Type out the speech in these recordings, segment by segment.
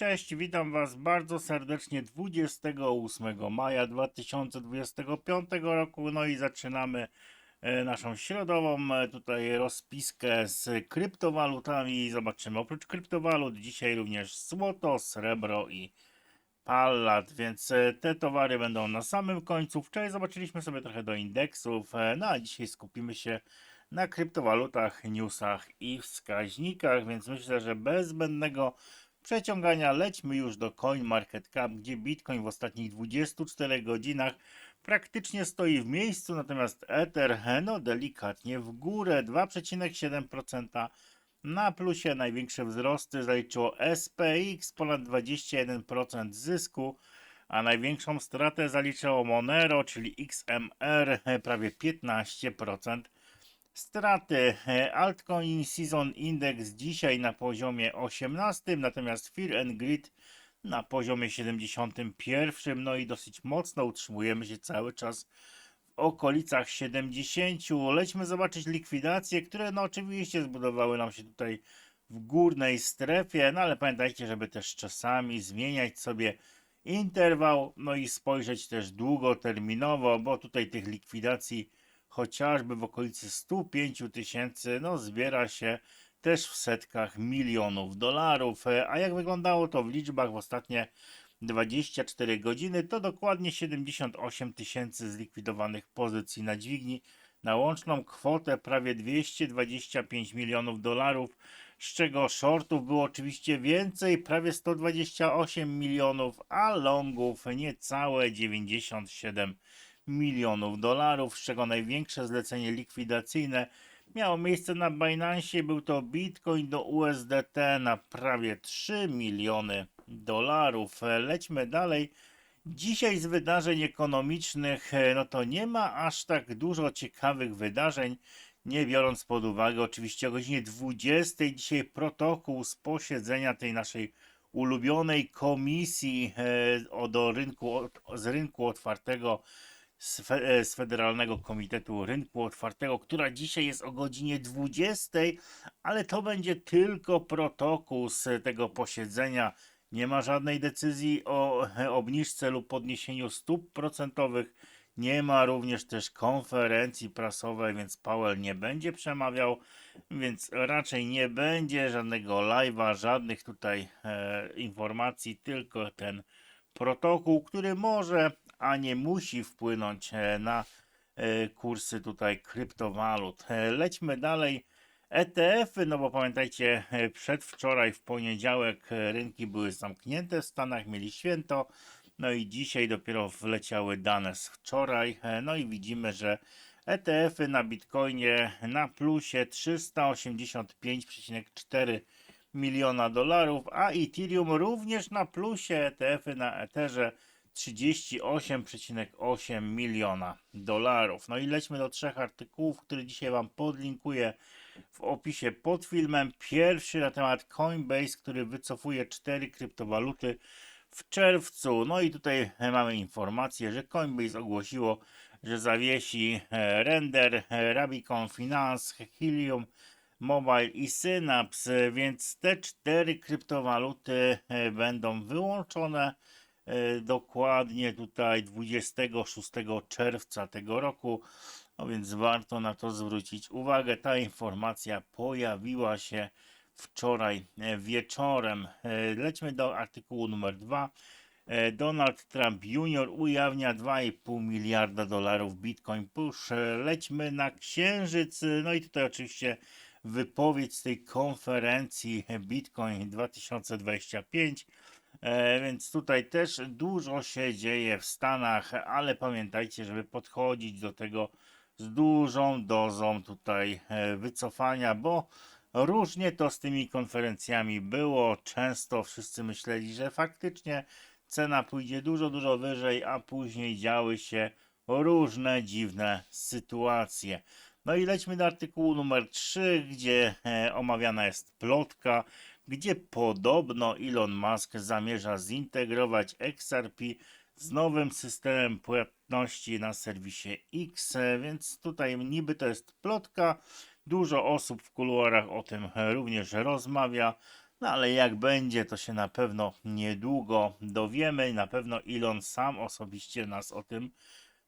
Cześć, witam Was bardzo serdecznie 28 maja 2025 roku. No i zaczynamy e, naszą środową e, tutaj rozpiskę z kryptowalutami. Zobaczymy oprócz kryptowalut dzisiaj również złoto, srebro i pallat, więc e, te towary będą na samym końcu. Wczoraj zobaczyliśmy sobie trochę do indeksów, no a dzisiaj skupimy się na kryptowalutach, newsach i wskaźnikach, więc myślę, że bez zbędnego przeciągania lećmy już do CoinMarketCap, gdzie Bitcoin w ostatnich 24 godzinach praktycznie stoi w miejscu, natomiast Ether delikatnie w górę 2,7% na plusie. Największe wzrosty zaliczyło SPX ponad 21% zysku, a największą stratę zaliczyło Monero, czyli XMR prawie 15% straty. Altcoin Season Index dzisiaj na poziomie 18, natomiast Fear and Greed na poziomie 71. No i dosyć mocno utrzymujemy się cały czas w okolicach 70. Lećmy zobaczyć likwidacje, które no oczywiście zbudowały nam się tutaj w górnej strefie, no ale pamiętajcie, żeby też czasami zmieniać sobie interwał, no i spojrzeć też długoterminowo, bo tutaj tych likwidacji chociażby w okolicy 105 tysięcy, no zbiera się też w setkach milionów dolarów. E, A jak wyglądało to w liczbach w ostatnie 24 godziny, to dokładnie 78 tysięcy zlikwidowanych pozycji na dźwigni na łączną kwotę prawie 225 milionów dolarów, z czego shortów było oczywiście więcej, prawie 128 milionów, a longów niecałe 97 milionów dolarów, z czego największe zlecenie likwidacyjne miało miejsce na Binance. Był to Bitcoin do USDT na prawie 3 miliony dolarów. Lećmy dalej. Dzisiaj z wydarzeń ekonomicznych, no to nie ma aż tak dużo ciekawych wydarzeń, nie biorąc pod uwagę oczywiście o godzinie 20 dzisiaj protokół z posiedzenia tej naszej ulubionej komisji e, do rynku, z rynku otwartego z, fe, e, z Federalnego Komitetu Rynku Otwartego, która dzisiaj jest o godzinie 20, ale to będzie tylko protokół z tego posiedzenia. Nie ma żadnej decyzji o e, obniżce lub podniesieniu stóp procentowych. Nie ma również też konferencji prasowej, więc Powell nie będzie przemawiał, więc raczej nie będzie żadnego live'a, żadnych tutaj e, informacji, tylko ten protokół, który może, a nie musi wpłynąć e, na e, kursy tutaj kryptowalut. E, Lećmy dalej. ETF-y, no bo pamiętajcie, przedwczoraj w poniedziałek rynki były zamknięte w Stanach, mieli święto, no i dzisiaj dopiero wleciały dane z wczoraj, no i widzimy, że ETF-y na Bitcoinie na plusie 385,4 miliona dolarów, a Ethereum również na plusie, ETF-y na Etherze 38,8 miliona dolarów. No i lećmy do trzech artykułów, które dzisiaj Wam podlinkuję w opisie pod filmem. Pierwszy na temat Coinbase, który wycofuje cztery kryptowaluty w czerwcu. No i tutaj mamy informację, że Coinbase ogłosiło, że zawiesi e, Render, e, Rabicon Finance, Helium, Mobile i Synapse, więc te cztery kryptowaluty e, będą wyłączone dokładnie tutaj 26 czerwca tego roku. No więc warto na to zwrócić uwagę. Ta informacja pojawiła się wczoraj e, wieczorem. E, Lećmy do artykułu numer 2. Donald Trump Jr. ujawnia 2,5 miliarda dolarów Bitcoin Push. E, Lećmy na księżyc. No i tutaj oczywiście wypowiedź z tej konferencji Bitcoin 2025. E, więc tutaj też dużo się dzieje w Stanach, ale pamiętajcie, żeby podchodzić do tego z dużą dozą tutaj e, wycofania, bo różnie to z tymi konferencjami było. Często wszyscy myśleli, że faktycznie cena pójdzie dużo, dużo wyżej, a później działy się różne dziwne sytuacje. No i lećmy do artykułu numer 3, gdzie e, omawiana jest plotka, gdzie podobno Elon Musk zamierza zintegrować XRP z nowym systemem płatności na serwisie X, więc tutaj niby to jest plotka. Dużo osób w kuluarach o tym również rozmawia. No ale jak będzie, to się na pewno niedługo dowiemy. Na pewno Elon sam osobiście nas o tym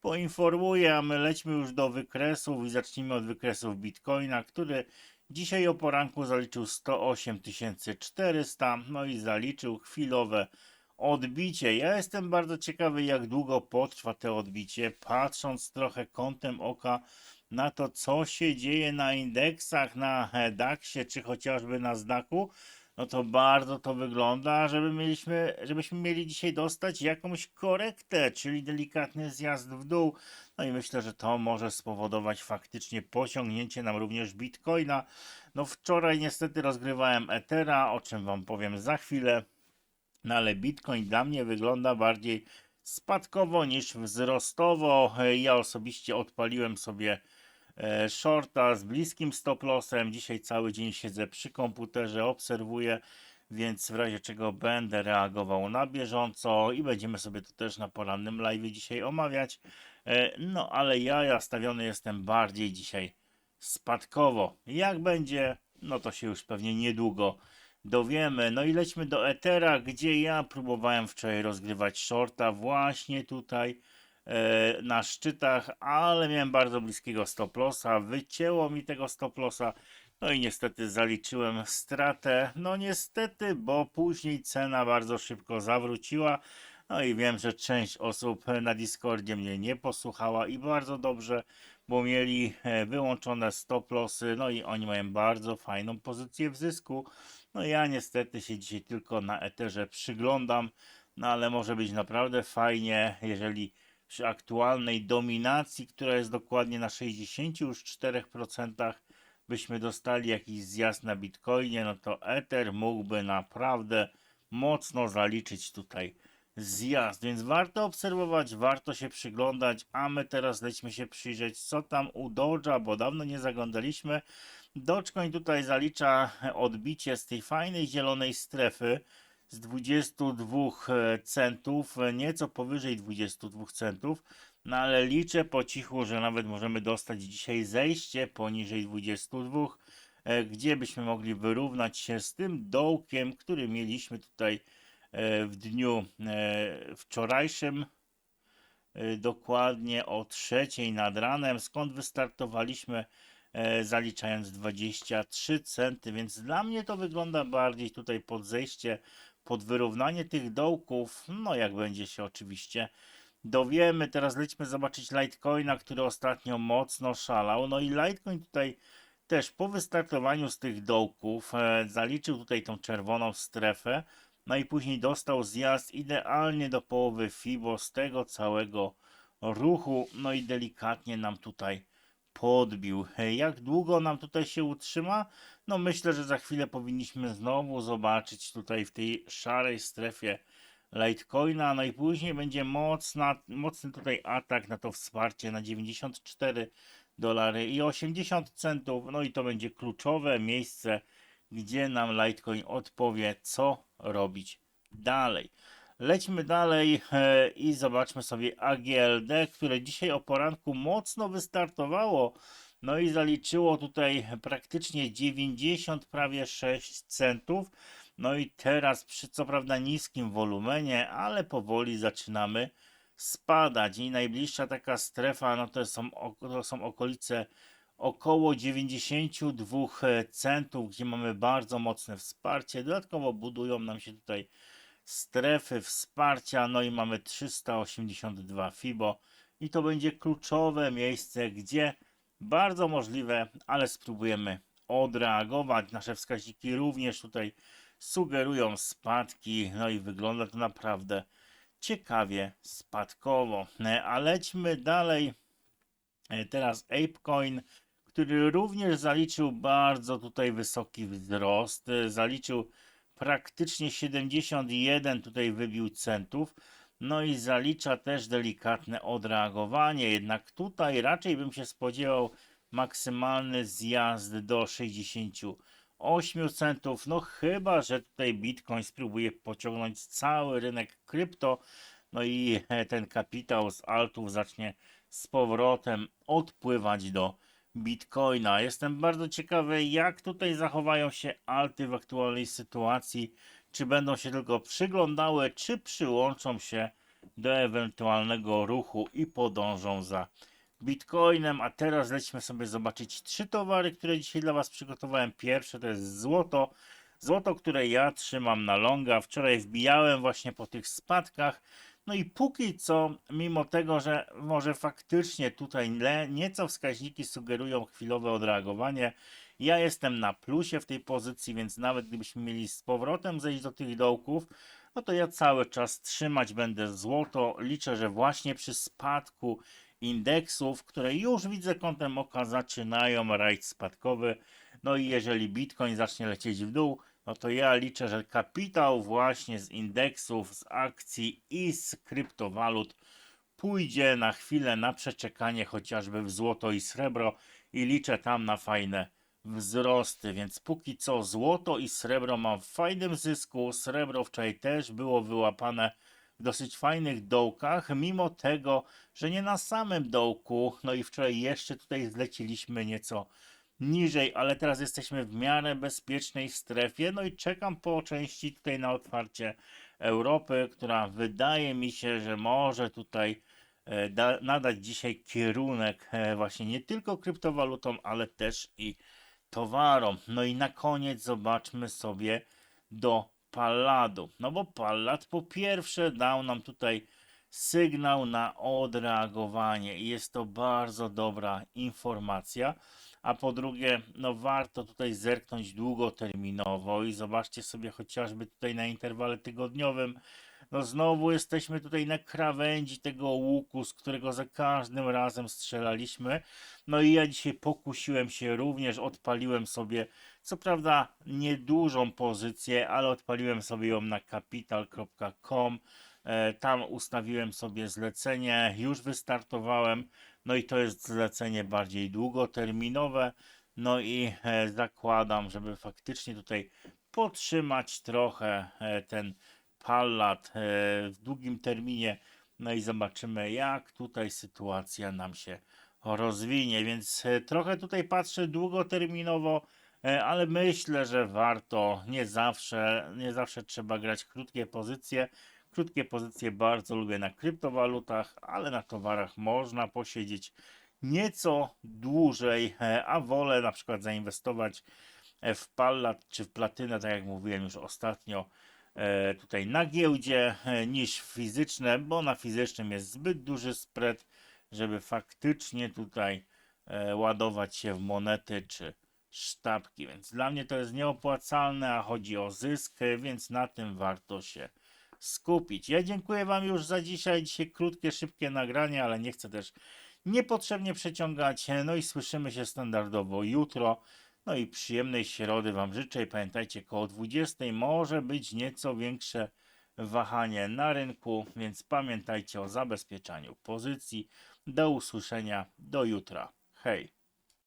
poinformuje, a my lećmy już do wykresów i zacznijmy od wykresów Bitcoina, który dzisiaj o poranku zaliczył 108 400, no i zaliczył chwilowe odbicie. Ja jestem bardzo ciekawy, jak długo potrwa to odbicie, patrząc trochę kątem oka na to, co się dzieje na indeksach, na DAXie, czy chociażby na Zdaku, no to bardzo to wygląda, żeby mieliśmy, żebyśmy mieli dzisiaj dostać jakąś korektę, czyli delikatny zjazd w dół. No i myślę, że to może spowodować faktycznie pociągnięcie nam również Bitcoina. No wczoraj niestety rozgrywałem Ethera, o czym Wam powiem za chwilę. No ale Bitcoin dla mnie wygląda bardziej spadkowo niż wzrostowo. Ja osobiście odpaliłem sobie shorta z bliskim stop lossem. Dzisiaj cały dzień siedzę przy komputerze, obserwuję, więc w razie czego będę reagował na bieżąco i będziemy sobie to też na porannym live dzisiaj omawiać. E, No ale ja, ja stawiony jestem bardziej dzisiaj spadkowo. Jak będzie, no to się już pewnie niedługo dowiemy. No i lećmy do Ethera, gdzie ja próbowałem wczoraj rozgrywać shorta właśnie tutaj e, na szczytach, ale miałem bardzo bliskiego stop lossa, wycięło mi tego stop lossa, no i niestety zaliczyłem stratę. No niestety, bo później cena bardzo szybko zawróciła. No i wiem, że część osób na Discordzie mnie nie posłuchała i bardzo dobrze, bo mieli e, wyłączone stop lossy, no i oni mają bardzo fajną pozycję w zysku. No ja niestety się dzisiaj tylko na Etherze przyglądam, no ale może być naprawdę fajnie, jeżeli przy aktualnej dominacji, która jest dokładnie na 64%, byśmy dostali jakiś zjazd na Bitcoinie, no to Ether mógłby naprawdę mocno zaliczyć tutaj zjazd, więc warto obserwować, warto się przyglądać, a my teraz lećmy się przyjrzeć, co tam u Doge'a, bo dawno nie zaglądaliśmy. Dogecoin tutaj zalicza odbicie z tej fajnej zielonej strefy z 22 centów, nieco powyżej 22 centów, no ale liczę po cichu, że nawet możemy dostać dzisiaj zejście poniżej 22, e, gdzie byśmy mogli wyrównać się z tym dołkiem, który mieliśmy tutaj e, w dniu e, wczorajszym, e, dokładnie o trzeciej nad ranem, skąd wystartowaliśmy e, zaliczając 23 centy, więc dla mnie to wygląda bardziej tutaj pod zejście, pod wyrównanie tych dołków, no jak będzie się oczywiście dowiemy. Teraz lećmy zobaczyć Litecoina, który ostatnio mocno szalał, no i Litecoin tutaj też po wystartowaniu z tych dołków e, zaliczył tutaj tą czerwoną strefę, no i później dostał zjazd idealnie do połowy FIBO z tego całego ruchu, no i delikatnie nam tutaj podbił. Jak długo nam tutaj się utrzyma? No myślę, że za chwilę powinniśmy znowu zobaczyć tutaj w tej szarej strefie Litecoina, no i później będzie mocna, mocny tutaj atak na to wsparcie na 94 dolary i 80 centów, no i to będzie kluczowe miejsce, gdzie nam Litecoin odpowie, co robić dalej. Lećmy dalej e, i zobaczmy sobie AGLD, które dzisiaj o poranku mocno wystartowało. No i zaliczyło tutaj praktycznie 90, prawie 6 centów. No i teraz przy co prawda niskim wolumenie, ale powoli zaczynamy spadać. I najbliższa taka strefa, no to są, to są okolice około 92 centów, gdzie mamy bardzo mocne wsparcie. Dodatkowo budują nam się tutaj strefy wsparcia, no i mamy 382 FIBO i to będzie kluczowe miejsce, gdzie bardzo możliwe, ale spróbujemy odreagować. Nasze wskaźniki również tutaj sugerują spadki, no i wygląda to naprawdę ciekawie spadkowo. A lećmy dalej. E, Teraz ApeCoin, który również zaliczył bardzo tutaj wysoki wzrost. E, Zaliczył praktycznie 71 tutaj wybił centów. No i zalicza też delikatne odreagowanie. Jednak tutaj raczej bym się spodziewał maksymalny zjazd do 68 centów. No chyba, że tutaj Bitcoin spróbuje pociągnąć cały rynek krypto. No i ten kapitał z altów zacznie z powrotem odpływać do Bitcoina. Jestem bardzo ciekawy, jak tutaj zachowają się alty w aktualnej sytuacji. Czy będą się tylko przyglądały, czy przyłączą się do ewentualnego ruchu i podążą za Bitcoinem. A teraz lećmy sobie zobaczyć trzy towary, które dzisiaj dla Was przygotowałem. Pierwsze to jest złoto. Złoto, które ja trzymam na longa. Wczoraj wbijałem właśnie po tych spadkach. No i póki co, mimo tego, że może faktycznie tutaj nieco wskaźniki sugerują chwilowe odreagowanie, ja jestem na plusie w tej pozycji, więc nawet gdybyśmy mieli z powrotem zejść do tych dołków, no to ja cały czas trzymać będę złoto. Liczę, że właśnie przy spadku indeksów, które już widzę kątem oka zaczynają rajd spadkowy. No i jeżeli Bitcoin zacznie lecieć w dół, no to ja liczę, że kapitał właśnie z indeksów, z akcji i z kryptowalut pójdzie na chwilę na przeczekanie chociażby w złoto i srebro i liczę tam na fajne wzrosty, więc póki co złoto i srebro mam w fajnym zysku. Srebro wczoraj też było wyłapane w dosyć fajnych dołkach, mimo tego, że nie na samym dołku. No i wczoraj jeszcze tutaj zleciliśmy nieco niżej, ale teraz jesteśmy w miarę bezpiecznej strefie. No i czekam po części tutaj na otwarcie Europy, która wydaje mi się, że może tutaj e, da, nadać dzisiaj kierunek e, właśnie nie tylko kryptowalutom, ale też i towarom. No i na koniec zobaczmy sobie do Palladu. No bo Pallad po pierwsze dał nam tutaj sygnał na odreagowanie i jest to bardzo dobra informacja. A po drugie, no warto tutaj zerknąć długoterminowo i zobaczcie sobie chociażby tutaj na interwale tygodniowym. No znowu jesteśmy tutaj na krawędzi tego łuku, z którego za każdym razem strzelaliśmy. No i ja dzisiaj pokusiłem się również, odpaliłem sobie, co prawda niedużą pozycję, ale odpaliłem sobie ją na capital.com. E, Tam ustawiłem sobie zlecenie, już wystartowałem. No i to jest zlecenie bardziej długoterminowe. No i e, zakładam, żeby faktycznie tutaj podtrzymać trochę e, ten pallat e, w długim terminie. No i zobaczymy, jak tutaj sytuacja nam się rozwinie. Więc trochę tutaj patrzę długoterminowo, ale myślę, że warto. Nie zawsze, nie zawsze trzeba grać krótkie pozycje. Krótkie pozycje bardzo lubię na kryptowalutach, ale na towarach można posiedzieć nieco dłużej, e, a wolę na przykład zainwestować e, w pallat czy w platynę, tak jak mówiłem już ostatnio, e, tutaj na giełdzie niż fizyczne, bo na fizycznym jest zbyt duży spread, żeby faktycznie tutaj ładować się w monety czy sztabki, więc dla mnie to jest nieopłacalne, a chodzi o zysk, więc na tym warto się skupić. Ja dziękuję Wam już za dzisiaj. Dzisiaj krótkie, szybkie nagranie, ale nie chcę też niepotrzebnie przeciągać. No i słyszymy się standardowo jutro. No i przyjemnej środy Wam życzę i pamiętajcie, koło 20 może być nieco większe wahanie na rynku, więc pamiętajcie o zabezpieczaniu pozycji. Do usłyszenia, do jutra. Hej!